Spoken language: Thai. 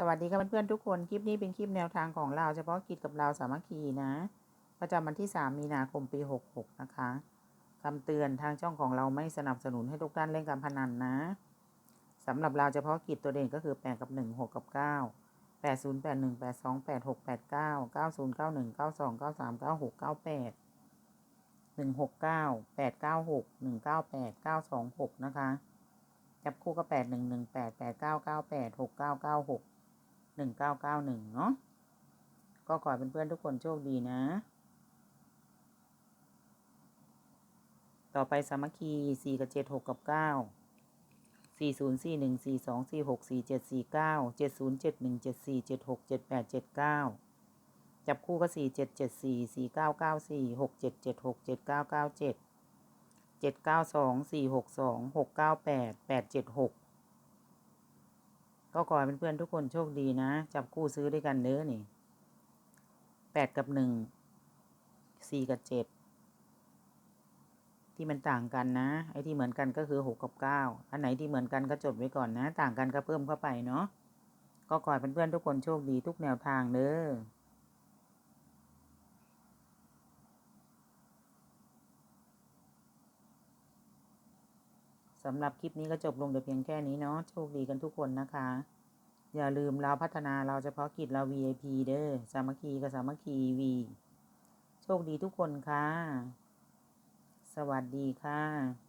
สวัสดีค่ะเพื่อนๆทุกคน คลิปนี้เป็นคลิปแนวทางของเราเฉพาะกิจกับเราสามัคคีนะ ประจำวันที่ 3 มีนาคมปี 66 นะคะคำเตือนทางช่องของเราไม่สนับสนุนให้ทุกท่านเล่นการพนันนะสำหรับเราเฉพาะกิจตัวเด่นก็คือ 8 กับ 1 6 กับ 9 8 0 8 1 8 2 8 6 8 9 9 0 9 1 9 2 9 3 9 6 9 8 1 6 9 8 9 6 1 9 8 9 2 6 นะคะ จับคู่ก็ 8 1 1 8 8 9 9 8 6 9 9 6 หนึ่งเก้าเก้าหนึ่งเนาะก็ขอให้เพื่อนๆทุกคนโชคดีนะ ต่อไปสามัคคีสี่กับเจ็ดหกกับเก้าสี่ศูนย์สี่หนึ่งสี่สองสี่หกสี่เจ็ดสี่เก้าเจ็ดศูนย์เจ็ดหนึ่งเจ็ดสี่เจ็ดหกเจ็ดแปดเจ็ดเก้าจับคู่ก็สี่เจ็ดเจ็ดสี่สี่เก้าเก้าสี่หกเจ็ดเจ็ดหกเจ็ดเก้าเก้าเจ็ดเจ็ดเก้าสองสี่หกสองหกเก้าแปดแปดเจ็ดหก ก็ขอให้เพื่อนๆทุกคนโชคดีนะ จับคู่ซื้อด้วยกันเด้อนี่แปดกับหนึ่งสี่กับเจ็ดที่มันต่างกันนะ ไอ้ที่เหมือนกันก็คือหกกับเก้าอันไหนที่เหมือนกันก็จดไว้ก่อนนะ ต่างกันก็เพิ่มเข้าไปเนาะก็ขอให้เพื่อนๆทุกคนโชคดีทุกแนวทางเด้อ สำหรับคลิปนี้ก็จบลงแต่เพียงแค่นี้เนาะโชคดีกันทุกคนนะคะ อย่าลืมเราพัฒนาเราเฉพาะกิจเรา VIP เด้อสามัคคีกับสามัคคีวีโชคดีทุกคนค่ะ สวัสดีค่ะ